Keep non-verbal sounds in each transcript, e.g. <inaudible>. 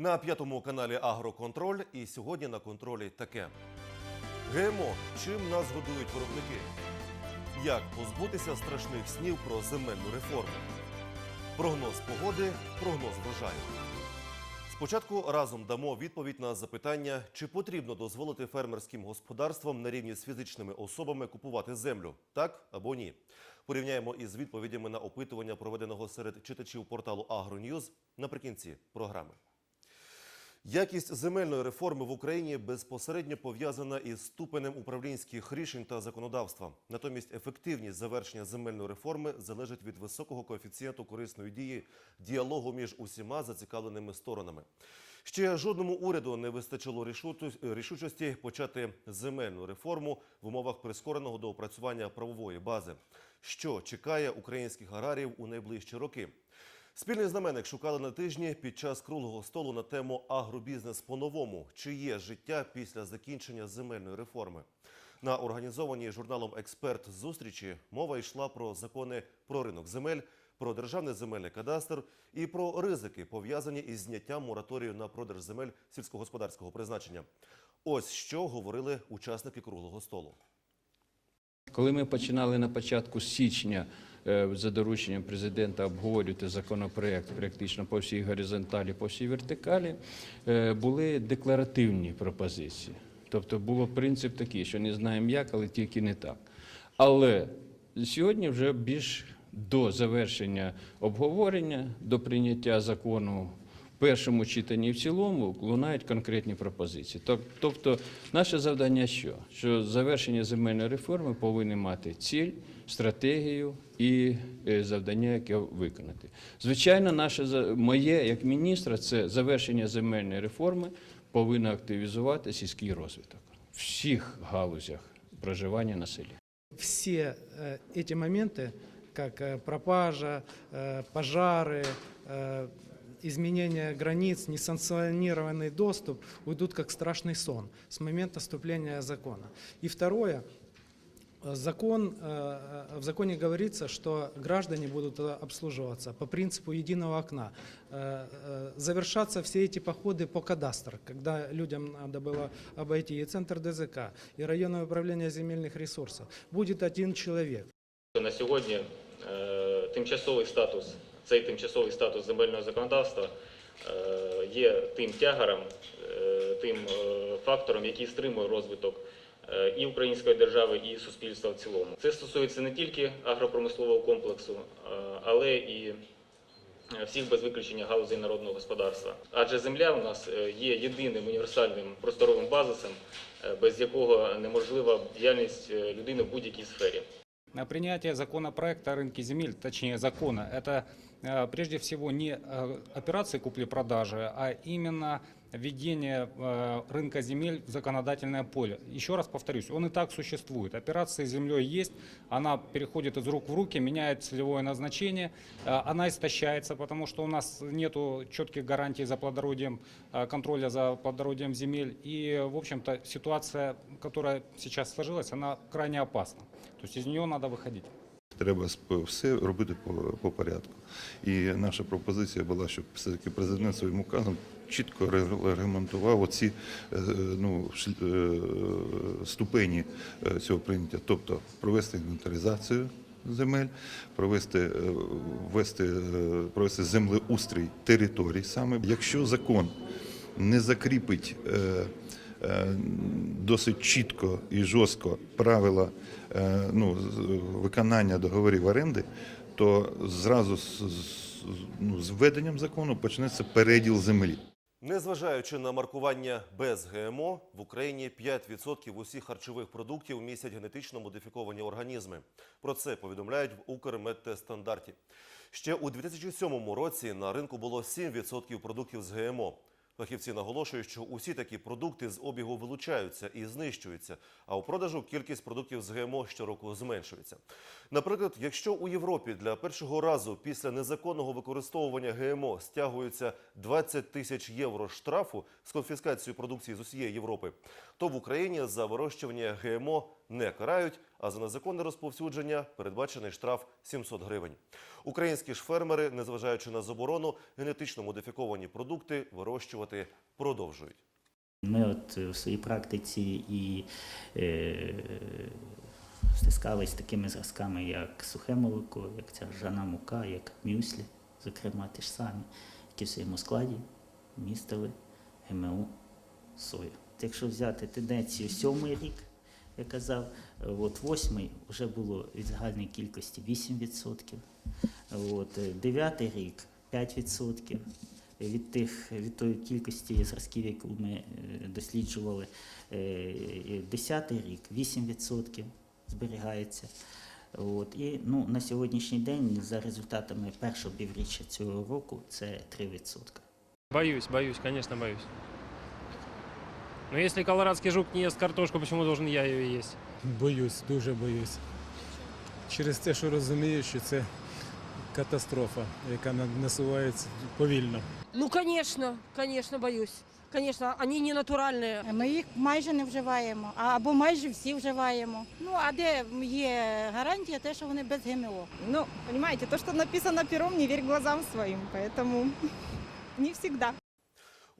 На п'ятому каналі Агроконтроль і сьогодні на контролі таке. ГМО. Чим нас годують виробники? Як позбутися страшних снів про земельну реформу? Прогноз погоди, прогноз врожаю. Спочатку разом дамо відповідь на запитання, чи потрібно дозволити фермерським господарствам на рівні з фізичними особами купувати землю, так або ні. Порівняємо із відповідями на опитування, проведеного серед читачів порталу Агроньюз наприкінці програми. Якість земельної реформи в Україні безпосередньо пов'язана із ступенем управлінських рішень та законодавства. Натомість ефективність завершення земельної реформи залежить від високого коефіцієнту корисної дії діалогу між усіма зацікавленими сторонами. Ще жодному уряду не вистачило рішучості почати земельну реформу в умовах прискореного доопрацювання правової бази. Що чекає українських аграріїв у найближчі роки? Спільний знаменник шукали на тижні під час круглого столу на тему агробізнес по-новому. Чи є життя після закінчення земельної реформи? На організованій журналом Експерт зустрічі мова йшла про закони про ринок земель, про державний земельний кадастр і про ризики, пов'язані із зняттям мораторію на продаж земель сільськогосподарського призначення. Ось що говорили учасники круглого столу. Коли ми починали на початку січня е, за дорученням президента обговорювати законопроект практично по всій горизонталі, по всій вертикалі, е, були декларативні пропозиції. Тобто було принцип такий, що не знаємо як, але тільки не так. Але сьогодні вже більш до завершення обговорення, до прийняття закону першому читанні і в цілому лунають конкретні пропозиції. Тоб- Тобто, наше завдання що? Що завершення земельної реформи повинні мати ціль, стратегію і е, завдання, яке виконати. Звичайно, наше за- моє як міністра це завершення земельної реформи повинно активізувати сільський розвиток в всіх галузях проживання на селі. все э, эти моменты, как э, пропажа, э, пожары, э, Изменение границ, несанкционированный доступ, уйдут как страшный сон с момента вступления закона. И второе, э, Закон, э, в законе говорится, что граждане будут э, обслуживаться по принципу единого окна. Э, э, Завершаться все эти походы по кадастру, когда людям надо было обойти и центр ДЗК, и районное управление земельных ресурсов. Будет один человек. На сьогодні е, тимчасовий статус, цей тимчасовий статус земельного законодавства е, є тим тягаром, е, тим е, фактором, який стримує розвиток е, і української держави, і суспільства в цілому. Це стосується не тільки агропромислового комплексу, е, але і е, всіх без виключення галузей народного господарства. Адже земля у нас е, є єдиним універсальним просторовим базисом, е, без якого неможлива діяльність е, людини в будь-якій сфері. На Принятие законопроекта о рынке земель, точнее закона, это э, прежде всего не э, операции купли-продажи, а именно введение э, рынка земель в законодательное поле. Еще раз повторюсь, он и так существует. Операция с землей есть, она переходит из рук в руки, меняет целевое назначение, э, она истощается, потому что у нас нет четких гарантий за плодородием, э, контроля за плодородием земель. И, в общем-то, ситуация, которая сейчас сложилась, она крайне опасна. То есть из нее надо выходить. Треба все робити по, по порядку. І наша пропозиція була, щоб все-таки президент своїм указом чітко ре- регламентував оці е, ну, е, ступені е, цього прийняття, тобто провести інвентаризацію земель, провести, ввести, провести землеустрій територій саме. Якщо закон не закріпить досить чітко і жорстко правила е, ну, виконання договорів оренди, то зразу з, з- ну, з введенням закону почнеться переділ землі. Незважаючи на маркування без ГМО, в Україні 5% усіх харчових продуктів містять генетично модифіковані організми. Про це повідомляють в Укрмедтестандарті. Ще у 2007 році на ринку було 7% продуктів з ГМО. Фахівці наголошують, що усі такі продукти з обігу вилучаються і знищуються, а у продажу кількість продуктів з ГМО щороку зменшується. Наприклад, якщо у Європі для першого разу після незаконного використовування ГМО стягується 20 тисяч євро штрафу з конфіскацією продукції з усієї Європи, то в Україні за вирощування ГМО не карають, а за незаконне розповсюдження передбачений штраф 700 гривень. Українські ж фермери, незважаючи на заборону, генетично модифіковані продукти вирощувати продовжують. Ми от е, в своїй практиці і е, стискались такими зразками, як сухе молоко, як ця ржана мука, як мюслі, зокрема ті ж самі, які в своєму складі містили ГМО сою. Якщо взяти тенденцію сьомий рік, я казав, е, от восьмий вже було від загальної кількості 8%, от, е, дев'ятий рік 5%. Від тих від тої кількості зразків, яку ми е, досліджували, 10 рік 8% зберігається. От, і ну, на сьогоднішній день, за результатами першого півріччя цього року, це 3%. Боюсь, боюсь, конечно, боюсь. Но если колорадский жук не ест картошку, почему должен я ее есть? Боюсь, дуже боюсь. Через те, що розумію, що це катастрофа, яка насувається повільно. Ну, конечно, конечно, боюсь. Конечно, они не натуральные. Ми їх майже не вживаємо, а- або майже всі вживаємо. Ну а де є гарантія, те, що вони без ГМО? Ну, понимаете, то, что написано пером, не верь глазам своим, поэтому <laughs> не всегда.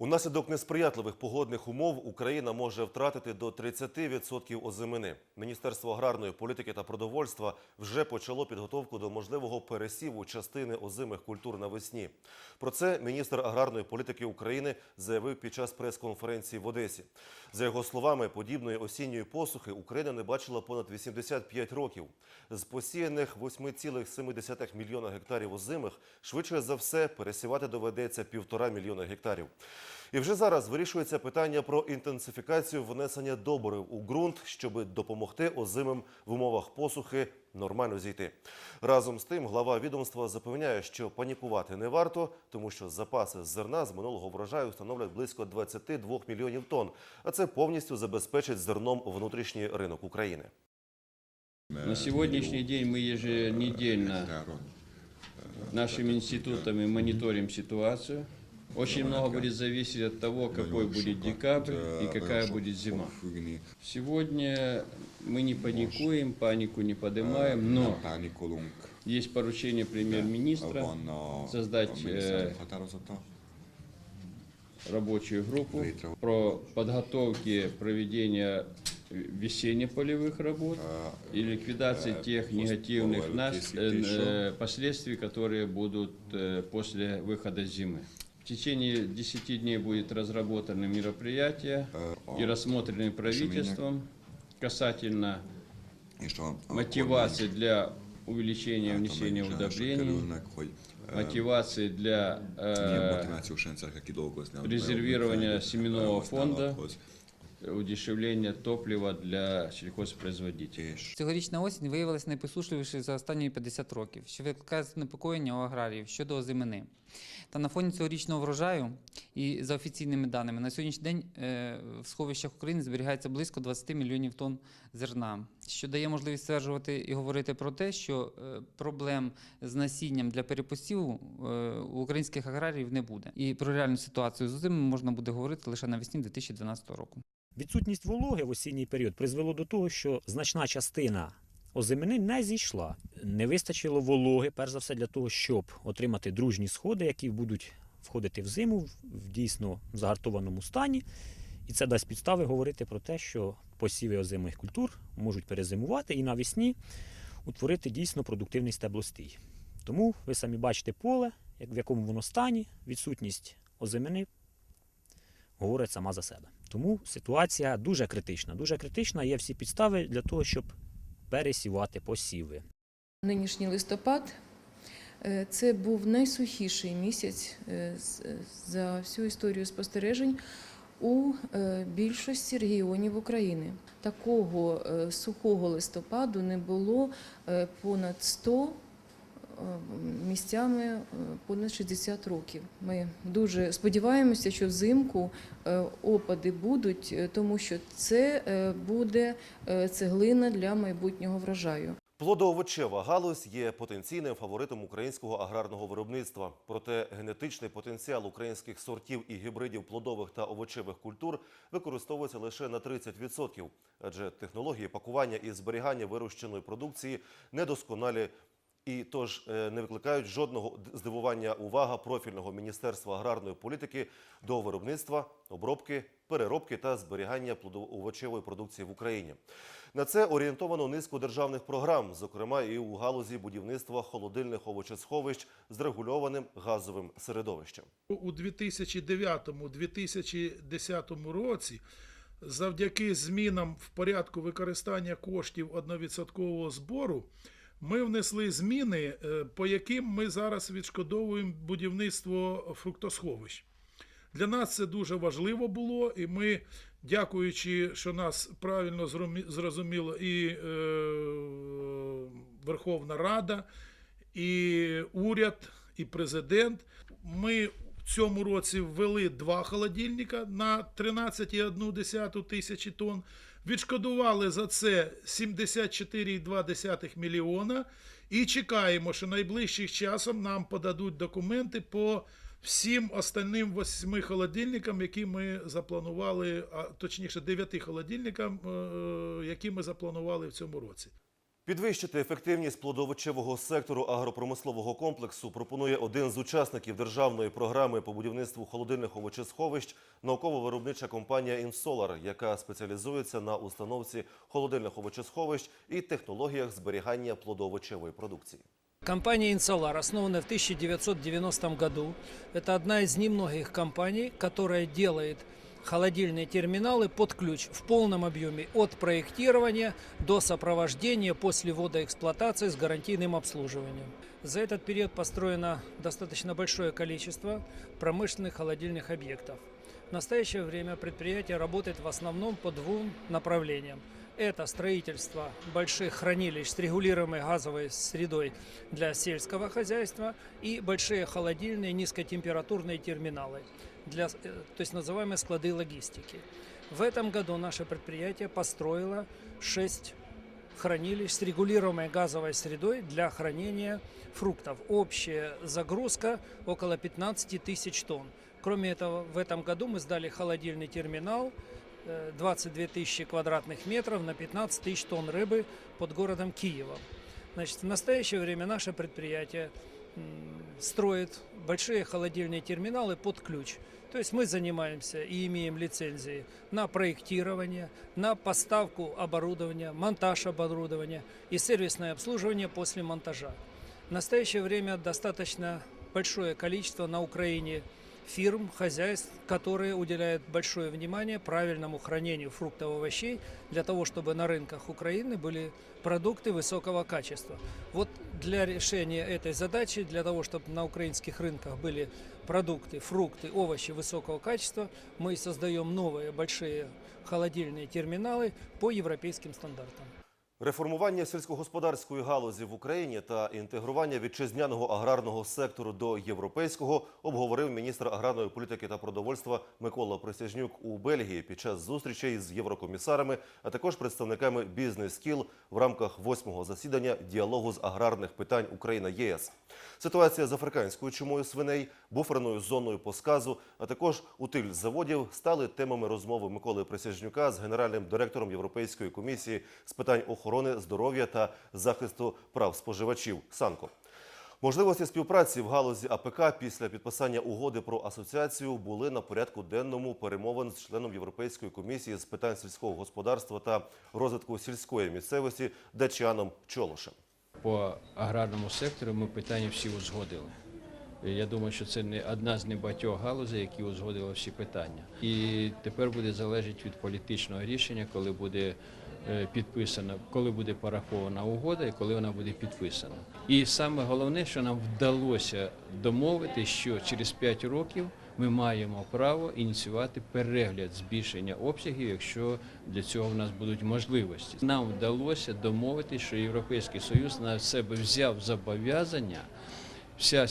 Унаслідок несприятливих погодних умов Україна може втратити до 30% озимини. Міністерство аграрної політики та продовольства вже почало підготовку до можливого пересіву частини озимих культур навесні. Про це міністр аграрної політики України заявив під час прес-конференції в Одесі. За його словами, подібної осінньої посухи Україна не бачила понад 85 років. З посіяних 8,7 мільйона гектарів озимих швидше за все пересівати доведеться півтора мільйона гектарів. І вже зараз вирішується питання про інтенсифікацію внесення добрив у ґрунт, щоб допомогти озимим в умовах посухи нормально зійти. Разом з тим, глава відомства запевняє, що панікувати не варто, тому що запаси зерна з минулого врожаю становлять близько 22 мільйонів тонн, а це повністю забезпечить зерном внутрішній ринок України. На сегодняшний день мы еженедельно нашими институтами мониторим ситуацию. Очень много будет зависеть от того, какой будет декабрь и какая будет зима. Сегодня мы не паникуем, панику не поднимаем, но есть поручение премьер-министра создать э, рабочую группу про подготовки проведения весенне-полевых работ и ликвидации тех негативных э, э, последствий, которые будут э, после выхода зимы. В течение 10 дней будет разработаны мероприятия и рассмотрены правительством касательно мотивации для увеличения внесения удобрений, мотивации для э, резервирования семенного фонда, удешевления топлива для сельхозпроизводителей. Цьогорічна осінь виявилася найпосушливішою за останні 50 років, що викликає занепокоєння у аграріїв щодо озимини. Та на фоні цьогорічного врожаю і за офіційними даними на сьогоднішній день е, в сховищах України зберігається близько 20 мільйонів тонн зерна, що дає можливість стверджувати і говорити про те, що е, проблем з насінням для перепосіву е, у українських аграріїв не буде. І про реальну ситуацію з озимим можна буде говорити лише навесні 2012 року. Відсутність вологи в осінній період призвело до того, що значна частина озимини не зійшла. Не вистачило вологи, перш за все, для того, щоб отримати дружні сходи, які будуть входити в зиму в дійсно загартованому стані. І це дасть підстави говорити про те, що посіви озимих культур можуть перезимувати і навесні утворити дійсно продуктивний стеблостій. Тому ви самі бачите поле, в якому воно стані, відсутність озимини говорить сама за себе. Тому ситуація дуже критична. Дуже критична. Є всі підстави для того, щоб пересівати посіви. Нинішній листопад е, це був найсухіший місяць е, за всю історію спостережень у е, більшості регіонів України. Такого сухого листопаду не було понад 100 е, місцями е, понад 60 років. Ми дуже сподіваємося, що взимку е, опади будуть, е, тому що це е, буде е, цеглина для майбутнього врожаю. Плодоовочева галузь є потенційним фаворитом українського аграрного виробництва. Проте генетичний потенціал українських сортів і гібридів плодових та овочевих культур використовується лише на 30%, адже технології пакування і зберігання вирощеної продукції недосконалі і тож е, не викликають жодного здивування увага профільного міністерства аграрної політики до виробництва, обробки, переробки та зберігання плодоовочевої продукції в Україні. На це орієнтовано низку державних програм, зокрема і у галузі будівництва холодильних овочесховищ з регульованим газовим середовищем. У 2009-2010 році завдяки змінам в порядку використання коштів одновідсоткового збору ми внесли зміни, е, по яким ми зараз відшкодовуємо будівництво фруктосховищ. Для нас це дуже важливо було, і ми, дякуючи, що нас правильно зрозумі- зрозуміло і е, Верховна Рада, і уряд, і президент. Ми в цьому році ввели два холодильника на 13,1 тисячі тонн. Відшкодували за це 74,2 мільйона. І чекаємо, що найближчим часом нам подадуть документи по всім остальним восьми холодильникам, які ми запланували, а точніше, дев'яти холодильникам, е, які ми запланували в цьому році. Підвищити ефективність плодовочевого сектору агропромислового комплексу пропонує один з учасників державної програми по будівництву холодильних овочесховищ науково-виробнича компанія «Інсолар», яка спеціалізується на установці холодильних овочесховищ і технологіях зберігання плодоовочевої продукції. Компания Insolar, основана в 1990 году, это одна из немногих компаний, которая делает холодильные терминалы под ключ в полном объеме от проектирования до сопровождения после ввода эксплуатации с гарантийным обслуживанием. За этот период построено достаточно большое количество промышленных холодильных объектов. В настоящее время предприятие работает в основном по двум направлениям. Это строительство больших хранилищ с регулируемой газовой средой для сельского хозяйства и большие холодильные низкотемпературные терминалы, для, э, то есть называемые склады логистики. В этом году наше предприятие построило 6 хранилищ с регулируемой газовой средой для хранения фруктов. Общая загрузка около 15 тысяч тонн. Кроме этого, в этом году мы сдали холодильный терминал э, 22 тысячи квадратных метров на 15 тысяч тонн рыбы под городом Киевом. Значит, в настоящее время наше предприятие строит большие холодильные терминалы под ключ. То есть мы занимаемся и имеем лицензии на проектирование, на поставку оборудования, монтаж оборудования и сервисное обслуживание после монтажа. В настоящее время достаточно большое количество на Украине фирм, хозяйств, которые уделяют большое внимание правильному хранению фруктов и овощей для того, чтобы на рынках Украины были продукты высокого качества. Вот для решения этой задачи, для того, чтобы на украинских рынках были продукты, фрукты, овощи высокого качества, мы создаем новые большие холодильные терминалы по европейским стандартам. Реформування сільськогосподарської галузі в Україні та інтегрування вітчизняного аграрного сектору до європейського обговорив міністр аграрної політики та продовольства Микола Присяжнюк у Бельгії під час зустрічей з єврокомісарами, а також представниками бізнес-кіл в рамках восьмого засідання діалогу з аграрних питань Україна ЄС. Ситуація з африканською чумою свиней, буферною зоною по сказу, а також утиль заводів стали темами розмови Миколи Присяжнюка з генеральним директором Європейської комісії з питань охорони здоров'я та захисту прав споживачів Санко. Можливості співпраці в галузі АПК після підписання угоди про асоціацію були на порядку денному перемовин з членом Європейської комісії з питань сільського господарства та розвитку сільської місцевості Дачаном Чолошем. По аграрному сектору ми питання всі узгодили. Я думаю, що це не одна з небагатьох галузей, які узгодили всі питання. І тепер буде залежати від політичного рішення, коли буде підписана, коли буде парафована угода і коли вона буде підписана. І саме головне, що нам вдалося домовити, що через 5 років ми маємо право ініціювати перегляд збільшення обсягів, якщо для цього в нас будуть можливості. Нам вдалося домовити, що Європейський Союз на себе взяв зобов'язання вся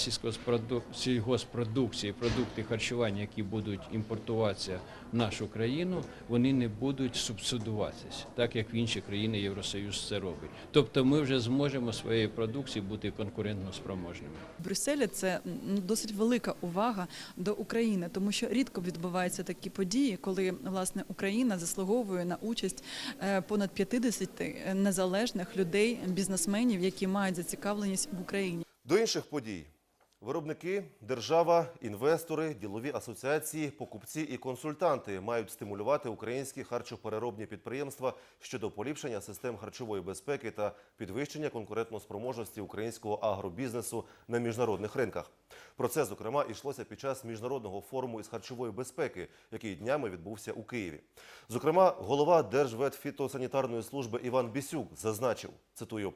сільгоспродукція, продукти харчування, які будуть імпортуватися в нашу країну, вони не будуть субсидуватися, так як в інші країни Євросоюз це робить. Тобто ми вже зможемо своєю продукцією бути конкурентно спроможними. В Брюсселі це досить велика увага до України, тому що рідко відбуваються такі події, коли власне Україна заслуговує на участь е, понад 50 незалежних людей, бізнесменів, які мають зацікавленість в Україні. До інших подій. Виробники, держава, інвестори, ділові асоціації, покупці і консультанти мають стимулювати українські харчопереробні підприємства щодо поліпшення систем харчової безпеки та підвищення конкурентноспроможності українського агробізнесу на міжнародних ринках. Про це, зокрема, йшлося під час міжнародного форуму із харчової безпеки, який днями відбувся у Києві. Зокрема, голова Держветфітосанітарної служби Іван Бісюк зазначив, цитую,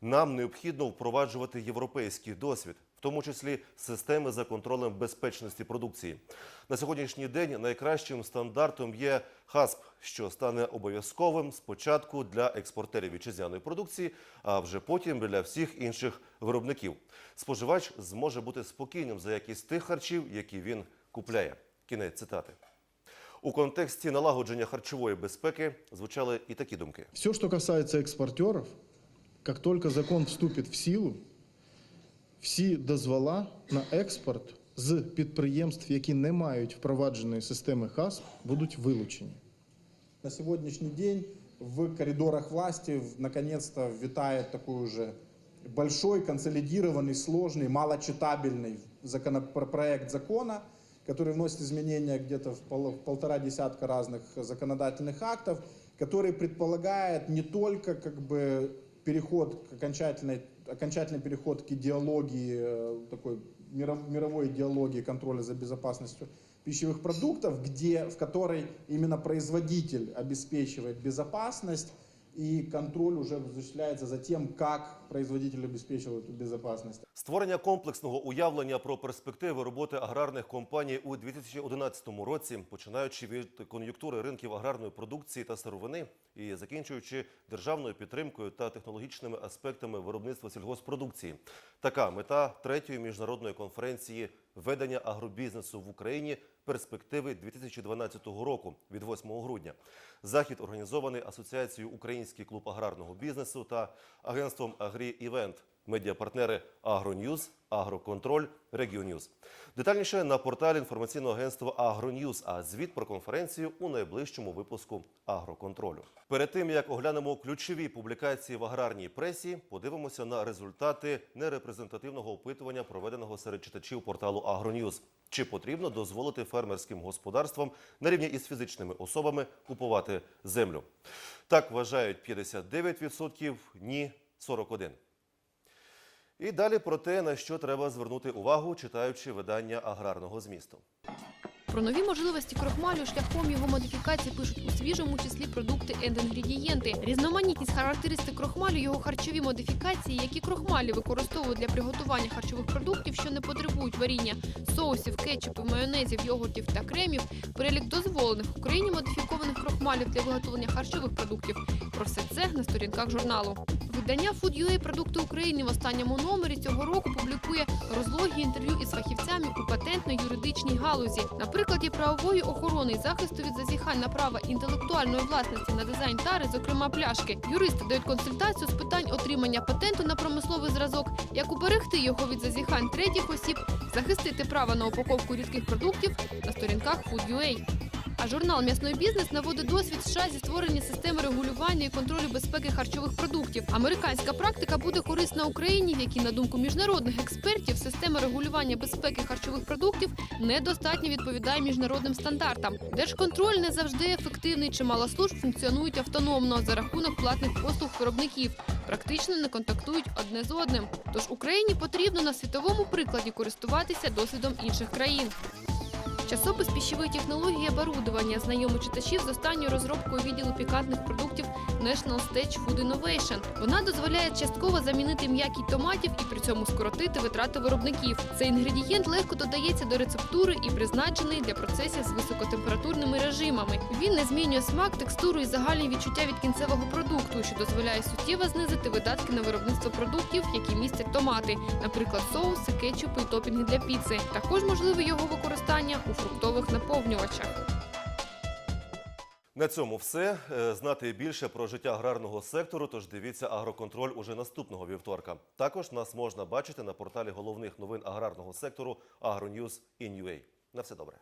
нам необхідно впроваджувати європейський досвід, в тому числі системи за контролем безпечності продукції. На сьогоднішній день найкращим стандартом є ХАСП, що стане обов'язковим спочатку для експортерів вітчизняної продукції, а вже потім для всіх інших виробників. Споживач зможе бути спокійним за якість тих харчів, які він купляє. Кінець цитати. У контексті налагодження харчової безпеки звучали і такі думки. Все, что касается экспортеров, как только закон вступит в силу, всі дозвола на експорт з підприємств, які не мають впровадженої системи ХАСП, будуть вилучені. На сегодняшний день в коридорах власти в- наконец-то витает такой уже большой, консолидированный, сложный, малочитабельный законопроект закона, который вносит изменения где-то в, пол- в полтора десятка разных законодательных актов, который предполагает не только как бы переход к окончательной, окончательный переход к идеологии, э, такой миров- мировой идеологии контроля за безопасностью пищевых продуктов, где, в которой именно производитель обеспечивает безопасность, и контроль уже осуществляется за тем, как производитель обеспечивает эту безопасность. Створення комплексного уявлення про перспективи роботи аграрних компаній у 2011 році, починаючи від кон'юнктури ринків аграрної продукції та сировини і закінчуючи державною підтримкою та технологічними аспектами виробництва сільгоспродукції. Така мета третьої міжнародної конференції ведення агробізнесу в Україні перспективи 2012 року від 8 грудня. Захід організований Асоціацією Український клуб аграрного бізнесу та агентством Агрі Івент, медіапартнери Агроньюз, Агроконтроль, Регіоньюз. Детальніше на порталі інформаційного агентства Агроньюз, а звіт про конференцію у найближчому випуску Агроконтролю. Перед тим як оглянемо ключові публікації в аграрній пресі, подивимося на результати нерепрезентативного опитування, проведеного серед читачів порталу Агроньюз. Чи потрібно дозволити фермерським господарствам на рівні із фізичними особами купувати землю? Так вважають 59%, ні 41%. І далі про те, на що треба звернути увагу, читаючи видання аграрного змісту. Про нові можливості крохмалю шляхом його модифікації пишуть у свіжому числі продукти ендингредієнти. Різноманітність характеристик крохмалю, його харчові модифікації, які крохмалі використовують для приготування харчових продуктів, що не потребують варіння соусів, кетчупів, майонезів, йогуртів та кремів. Перелік дозволених в Україні модифікованих крохмалів для виготовлення харчових продуктів. Про все це на сторінках журналу. Видання Food.ua «Продукти України» в останньому номері цього року публікує розлогі інтерв'ю із фахівцями у патентно-юридичній галузі. На прикладі правової охорони і захисту від зазіхань на права інтелектуальної власності на дизайн тари, зокрема пляшки. Юристи дають консультацію з питань отримання патенту на промисловий зразок, як уберегти його від зазіхань третіх осіб, захистити право на упаковку рідких продуктів на сторінках Food.ua. А журнал М'ясний бізнес наводить досвід США зі створення системи регулювання і контролю безпеки харчових продуктів. Американська практика буде корисна Україні, в якій, на думку міжнародних експертів, система регулювання безпеки харчових продуктів недостатньо відповідає міжнародним стандартам. Держконтроль не завжди ефективний. Чимало служб функціонують автономно за рахунок платних послуг виробників, практично не контактують одне з одним. Тож Україні потрібно на світовому прикладі користуватися досвідом інших країн. Часопис пищевої технології оборудування знайомий читачів з останньою розробкою відділу пікантних продуктів National Stage Food Innovation. Вона дозволяє частково замінити м'якіть томатів і при цьому скоротити витрати виробників. Цей інгредієнт легко додається до рецептури і призначений для процесів з високотемпературними режимами. Він не змінює смак, текстуру і загальні відчуття від кінцевого продукту, що дозволяє суттєво знизити видатки на виробництво продуктів, які містять томати, наприклад, соуси, кетчупи і топінги для піци. Також можливе його використання у фруктових наповнювачах. На цьому все. Е, Знати більше про життя аграрного сектору, тож дивіться агроконтроль уже наступного вівторка. Також нас можна бачити на порталі головних новин аграрного сектору AgroNews in На все добре.